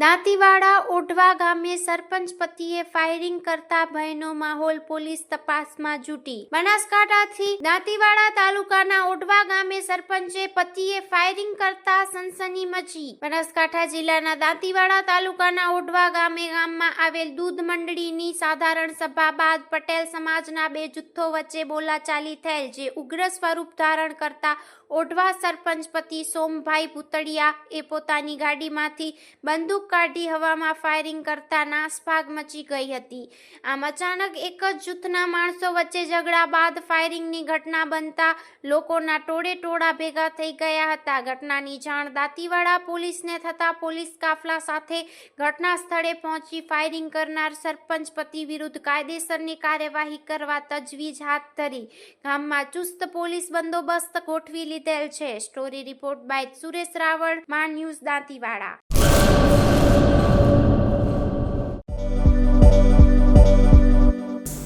દાંતીવાડા ઓઢવા ગામે સરપંચ પતિએ ફાયરિંગ કરતા ભયનો માહોલ પોલીસ તપાસમાં જૂટી. બનાસકાંઠાથી દાંતીવાડા તાલુકાના ઓઢવા ગામે સરપંચે પતિએ ફાયરિંગ કરતા સનસની મચી. બનાસકાંઠા જિલ્લાના દાંતીવાડા તાલુકાના ઓઢવા ગામે ગામમાં આવેલ દૂધ મંડળીની સાધારણ સભા બાદ પટેલ સમાજના બે જૂથો વચ્ચે બોલાચાલી થયેલ, જે ઉગ્ર સ્વરૂપ ધારણ કરતા ઓઢવા સરપંચ પતિ સોમભાઈ પુતળિયા એ પોતાની ગાડીમાંથી બંદૂક કાઢી હવામાં ફાયરિંગ કરતા નાસભાગ મચી ગઈ હતી. આમ અચાનક એક જ જૂથના માણસો વચ્ચે ઝઘડા બાદ ફાયરિંગની ઘટના બનતા લોકોના ટોળે ટોળા ભેગા થઈ ગયા હતા. ઘટનાની જાણ દાંતીવાડા પોલીસને થતા પોલીસ કાફલા સાથે ઘટના સ્થળે પહોંચી ફાયરિંગ કરનાર સરપંચ પતિ વિરુદ્ધ કાયદેસરની કાર્યવાહી કરવા તજવીજ હાથ ધરી. ગામમાં ચુસ્ત પોલીસ બંદોબસ્ત ગોઠવી લીધેલ છે. Story report by Suresh Raval, Maa news Dantiwada.